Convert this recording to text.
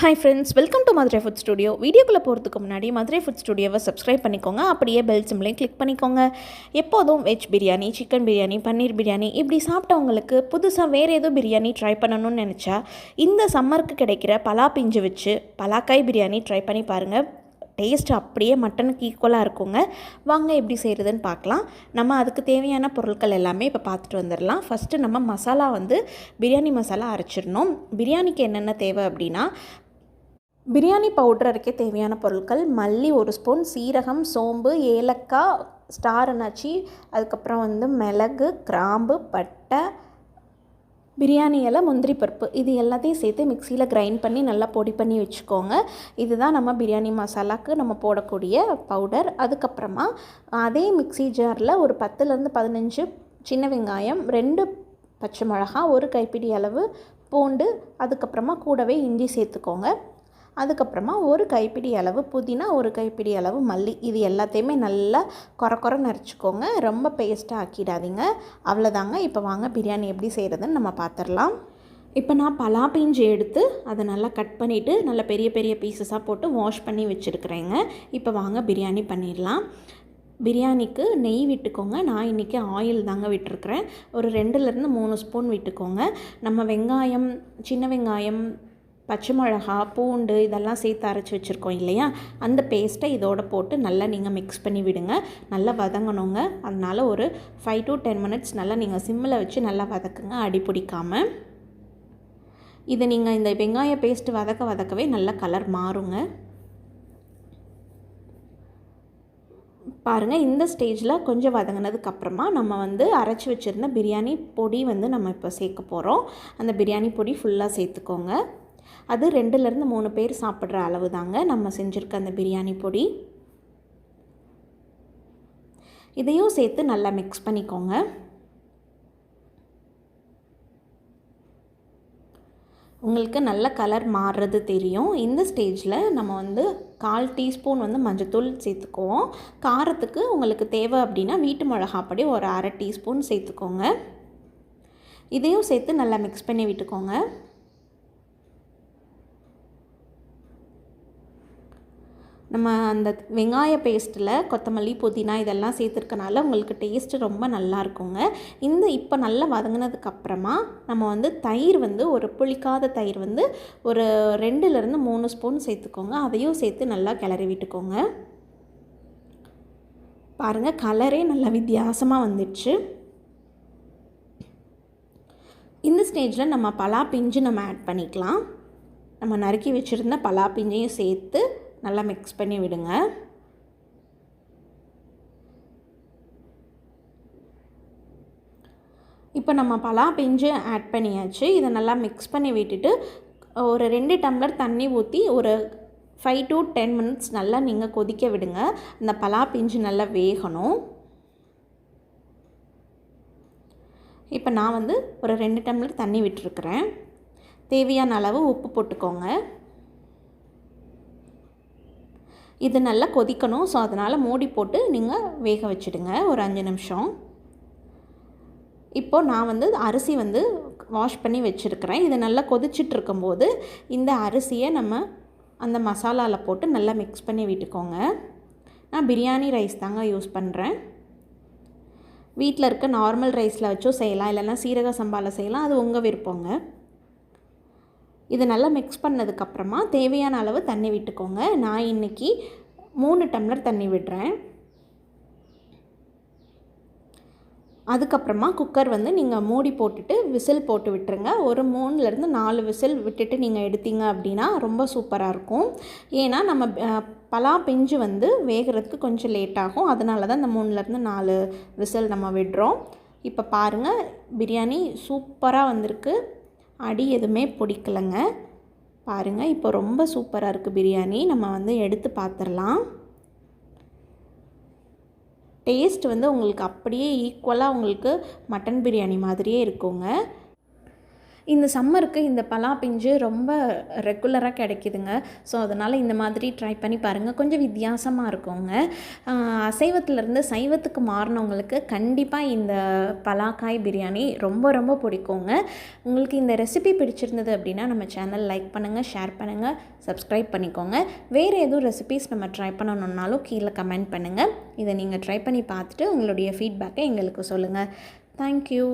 Hi friends welcome to Madurai food studio வீடியோக்குள்ளே போகிறதுக்கு முன்னாடி மதுரை ஃபுட் ஸ்டுடியோவை சப்ஸ்கிரைப் பண்ணிக்கோங்க. அப்படியே பெல் சிம்லையும் கிளிக் பண்ணிக்கோங்க. எப்போதும் வெஜ் பிரியாணி சிக்கன் பிரியாணி பன்னீர் பிரியாணி இப்படி சாப்பிட்டவங்களுக்கு புதுசாக வேறு ஏதோ பிரியாணி ட்ரை பண்ணணும்னு நினச்சா இந்த சம்மருக்கு கிடைக்கிற பலா பிஞ்சு வச்சு பலாக்காய் பிரியாணி ட்ரை பண்ணி பாருங்கள் டேஸ்ட் அப்படியே மட்டனுக்கு ஈக்குவலாக இருக்குங்க. வாங்க எப்படி செய்கிறதுன்னு பார்க்கலாம். நம்ம அதுக்கு தேவையான பொருட்கள் எல்லாமே இப்போ பார்த்துட்டு வந்துடலாம் ஃபஸ்ட்டு நம்ம மசாலா வந்து பிரியாணி மசாலா அரைச்சிடணும். பிரியாணிக்கு என்னென்ன தேவை அப்படின்னா பிரியாணி பவுடர் அரைக்க தேவையான பொருட்கள் மல்லி ஒரு ஸ்பூன் சீரகம் சோம்பு ஏலக்காய் ஸ்டார் அன்னாச்சி அதுக்கப்புறம் வந்து மிளகு கிராம்பு பட்டை பிரியாணி இலை முந்திரி பருப்பு. இது எல்லாத்தையும் சேர்த்து மிக்சியில் கிரைண்ட் பண்ணி நல்லா பொடி பண்ணி வச்சுக்கோங்க. இதுதான் நம்ம பிரியாணி மசாலாக்கு நம்ம போடக்கூடிய பவுடர் அதுக்கப்புறமா அதே மிக்சி ஜாரில் ஒரு பத்துலேருந்து பதினஞ்சு சின்ன வெங்காயம் ரெண்டு பச்சை மிளகா ஒரு கைப்பிடி அளவு பூண்டு அதுக்கப்புறமா கூடவே இஞ்சி சேர்த்துக்கோங்க. அதுக்கப்புறமா ஒரு கைப்பிடி அளவு புதினா ஒரு கைப்பிடி அளவு மல்லி. இது எல்லாத்தையுமே நல்லா குறை குறை நரைச்சிக்கோங்க ரொம்ப பேஸ்ட்டாக ஆக்கிடாதீங்க. அவ்வளோதாங்க. இப்போ வாங்க பிரியாணி எப்படி செய்கிறதுன்னு நம்ம பார்த்துடலாம் இப்போ நான் பலா பிஞ்சு எடுத்து அதை நல்லா கட் பண்ணிவிட்டு நல்லா பெரிய பெரிய பீசஸாக போட்டு வாஷ் பண்ணி வச்சுருக்குறேங்க. இப்போ வாங்க பிரியாணி பண்ணிடலாம். பிரியாணிக்கு நெய் விட்டுக்கோங்க. நான் இன்றைக்கி ஆயில் தாங்க விட்டுருக்குறேன். ஒரு ரெண்டுலேருந்து மூணு ஸ்பூன் விட்டுக்கோங்க. நம்ம வெங்காயம் சின்ன வெங்காயம் பச்சை மிளகா பூண்டு இதெல்லாம் சேர்த்து அரைச்சி வச்சுருக்கோம் இல்லையா? அந்த பேஸ்ட்டை இதோட போட்டு நல்லா நீங்கள் மிக்ஸ் பண்ணி விடுங்க. நல்லா வதங்கணுங்க. அதனால் ஒரு ஃபைவ் டு டென் மினிட்ஸ் நல்லா நீங்கள் சிம்மில் வச்சு நல்லா வதக்குங்க அடி பிடிக்காமல் இதை நீங்கள் இந்த வெங்காய பேஸ்ட் வதக்க வதக்கவே நல்ல கலர் மாறுங்க. பாருங்கள் இந்த ஸ்டேஜில் கொஞ்சம் வதங்கினதுக்கப்புறமா நம்ம வந்து அரைச்சி வச்சுருந்த பிரியாணி பொடி வந்து நம்ம இப்போ சேர்க்க போகிறோம் அந்த பிரியாணி பொடி ஃபுல்லாக சேர்த்துக்கோங்க. அது ரெண்டுலேருந்து மூணு பேர் சாப்பிட்ற அளவு தாங்க நம்ம செஞ்சுருக்க அந்த பிரியாணி பொடி. இதையும் சேர்த்து நல்லா மிக்ஸ் பண்ணிக்கோங்க. உங்களுக்கு நல்ல கலர் மாறுறது தெரியும். இந்த ஸ்டேஜில் நம்ம வந்து கால் டீஸ்பூன் வந்து மஞ்சத்தூள் சேர்த்துக்குவோம். காரத்துக்கு உங்களுக்கு தேவை அப்படின்னா வீட்டு மிளகாப்பொடி ஒரு அரை டீஸ்பூன் சேர்த்துக்கோங்க. இதையும் சேர்த்து நல்லா மிக்ஸ் பண்ணி விட்டுக்கோங்க. நம்ம அந்த வெங்காய பேஸ்ட்டில் கொத்தமல்லி புதினா இதெல்லாம் சேர்த்துருக்கனால உங்களுக்கு டேஸ்ட்டு ரொம்ப நல்லா இருக்குங்க. இந்த இப்போ நல்லா வதங்கினதுக்கப்புறமா நம்ம வந்து தயிர் வந்து ஒரு புளிக்காத தயிர் வந்து ஒரு ரெண்டுலேருந்து மூணு ஸ்பூன் சேர்த்துக்கோங்க. அதையும் சேர்த்து நல்லா கிளறி விட்டுக்கோங்க. பாருங்கள் கலரே நல்லா வித்தியாசமாக வந்துடுச்சு. இந்த ஸ்டேஜில் நம்ம பலா பிஞ்சு நம்ம ஆட் பண்ணிக்கலாம். நம்ம நறுக்கி வச்சுருந்த பலா பிஞ்சையும் சேர்த்து நல்லா மிக்ஸ் பண்ணி விடுங்க. இப்போ நம்ம பலா பிஞ்சு ஆட் பண்ணியாச்சு. இதை நல்லா மிக்ஸ் பண்ணி விட்டுட்டு ஒரு ரெண்டு டம்ளர் தண்ணி ஊற்றி ஒரு ஃபைவ் டு டென் மினிட்ஸ் நல்லா நீங்கள் கொதிக்க விடுங்க. அந்த பலா பிஞ்சு நல்லா வேகணும். இப்போ நான் வந்து ஒரு ரெண்டு டம்ளர் தண்ணி விட்டுருக்குறேன். தேவையான அளவு உப்பு போட்டுக்கோங்க. இது நல்லா கொதிக்கணும். ஸோ அதனால் மூடி போட்டு நீங்கள் வேக வச்சுடுங்க ஒரு அஞ்சு நிமிஷம். இப்போது நான் வந்து அரிசி வந்து வாஷ் பண்ணி வச்சுருக்கிறேன். இது நல்லா கொதிச்சுட்டு இருக்கும்போது இந்த அரிசியை நம்ம அந்த மசாலாவில் போட்டு நல்லா மிக்ஸ் பண்ணி விட்டுக்கோங்க. நான் பிரியாணி ரைஸ் தாங்க யூஸ் பண்ணுறேன் வீட்டில் இருக்க நார்மல் ரைஸில் வச்சும் செய்யலாம். இல்லைன்னா சீரக சம்பாவில் செய்யலாம். அது உங்கள் விருப்பங்க. இது நல்லா மிக்ஸ் பண்ணதுக்கப்புறமா தேவையான அளவு தண்ணி விட்டுக்கோங்க. நான் இன்றைக்கி மூணு டம்ளர் தண்ணி விடுறேன். அதுக்கப்புறமா குக்கர் வந்து நீங்கள் மூடி போட்டுட்டு விசில் போட்டு விட்டுருங்க. ஒரு மூணுலேருந்து நாலு விசில் விட்டுட்டு நீங்கள் எடுத்தீங்க அப்படின்னா ரொம்ப சூப்பராக இருக்கும். ஏன்னா நம்ம பலா பிஞ்சு வந்து வேகிறதுக்கு கொஞ்சம் லேட் ஆகும். அதனால தான் இந்த மூணுலேருந்து நாலு விசில் நம்ம விடுறோம். இப்போ பாருங்கள் பிரியாணி சூப்பராக வந்திருக்கு. அடி எதுவுமே பிடிக்கலைங்க. பாருங்கள் இப்போ ரொம்ப சூப்பராக இருக்குது பிரியாணி. நம்ம வந்து எடுத்து பார்த்துடலாம் டேஸ்ட் வந்து உங்களுக்கு அப்படியே ஈக்குவலாக உங்களுக்கு மட்டன் பிரியாணி மாதிரியே இருக்குங்க. இந்த சம்மருக்கு இந்த பலா பிஞ்சு ரொம்ப ரெகுலராக கிடைக்குதுங்க. ஸோ அதனால் இந்த மாதிரி ட்ரை பண்ணி பாருங்கள் கொஞ்சம் வித்தியாசமாக இருக்குங்க. அசைவத்துலேருந்து அசைவத்திலேருந்து சைவத்துக்கு மாறினவங்களுக்கு கண்டிப்பாக இந்த பலாக்காய் பிரியாணி ரொம்ப ரொம்ப பிடிக்குங்க. உங்களுக்கு இந்த ரெசிபி பிடிச்சிருந்தது அப்படின்னா நம்ம சேனல் லைக் பண்ணுங்கள் ஷேர் பண்ணுங்கள் சப்ஸ்கிரைப் பண்ணிக்கோங்க. வேறு எதுவும் ரெசிபிஸ் நம்ம ட்ரை பண்ணணுன்னாலும் கீழே கமெண்ட் பண்ணுங்கள் இதை நீங்கள் ட்ரை பண்ணி பார்த்துட்டு உங்களுடைய ஃபீட்பேக்கை எங்களுக்கு சொல்லுங்கள் தேங்க்யூ